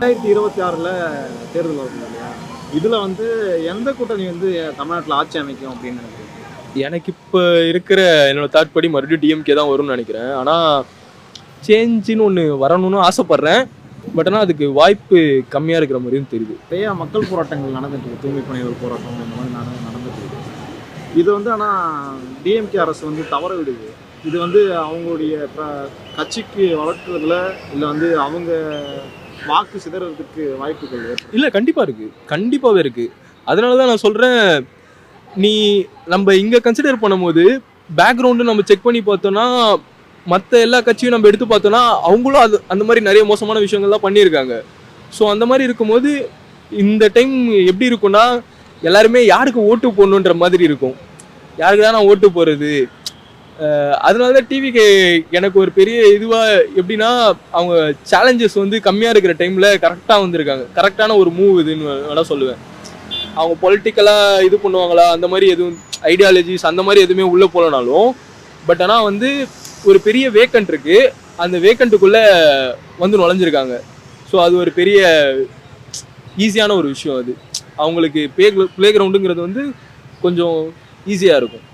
ரெண்டாயிரத்தி இருபத்தி ஆறில் தேர்தல் வருது இல்லையா? இதில் வந்து எந்த கூட்டணி வந்து தமிழ்நாட்டில் ஆட்சி அமைக்கும் அப்படின்னு நினைக்கிறீங்க? எனக்கு இப்போ இருக்கிற என்னோட தாட் படி மறுபடியும் டிஎம்கே தான் வரும்னு நினைக்கிறேன். ஆனால் சேஞ்சுன்னு ஒன்று வரணும்னு ஆசைப்பட்றேன். பட் ஆனால் அதுக்கு வாய்ப்பு கம்மியாக இருக்கிற மாதிரியும் தெரியுது. நிறைய மக்கள் போராட்டங்கள் நடந்துட்டு இருக்கு. தூய்மை பணியாளர் போராட்டம் இந்த மாதிரி நட நடந்துட்டு இருக்கு. இது வந்து ஆனால் டிஎம்கே அரசு வந்து தவற விடுது. இது வந்து அவங்களுடைய கட்சிக்கு வளர்க்குறதுல இல்லை வந்து அவங்க வாக்கு சிதறதுக்கு வாய்ப்புகள் இல்லை கண்டிப்பாக இருக்குது கண்டிப்பாகவே இருக்குது அதனால தான் நான் சொல்கிறேன் நீ நம்ம இங்கே கன்சிடர் பண்ணும்போது பேக்ரவுண்டு நம்ம செக் பண்ணி பார்த்தோன்னா மற்ற எல்லா கட்சியும் நம்ம எடுத்து பார்த்தோன்னா அவங்களும் அது அந்த மாதிரி நிறைய மோசமான விஷயங்கள்லாம் பண்ணியிருக்காங்க. ஸோ அந்த மாதிரி இருக்கும்போது இந்த டைம் எப்படி இருக்கும்னா எல்லாருமே யாருக்கு ஓட்டு போடணுன்ற மாதிரி இருக்கும். யாருக்கு தான் நான் ஓட்டு போகிறது அதனால தான் டிவிக்கு எனக்கு ஒரு பெரிய இதுவாக எப்படின்னா அவங்க சேலஞ்சஸ் வந்து கம்மியாக இருக்கிற டைமில் கரெக்டாக வந்திருக்காங்க. கரெக்டான ஒரு மூவ் இதுன்னு வேணால் சொல்லுவேன். அவங்க பொலிட்டிக்கலாக இது பண்ணுவாங்களா அந்த மாதிரி எதுவும் ஐடியாலஜிஸ் அந்த மாதிரி எதுவுமே உள்ளே போகலனாலும் பட் ஆனால் வந்து ஒரு பெரிய வேக்கண்ட் இருக்கு. அந்த வேக்கண்ட்டுக்குள்ளே வந்து நுழைஞ்சிருக்காங்க. ஸோ அது ஒரு பெரிய ஈஸியான ஒரு விஷயம் அது. அவங்களுக்கு ப்ளே ப்ளே கிரவுண்டுங்கிறது வந்து கொஞ்சம் ஈஸியாக இருக்கும்.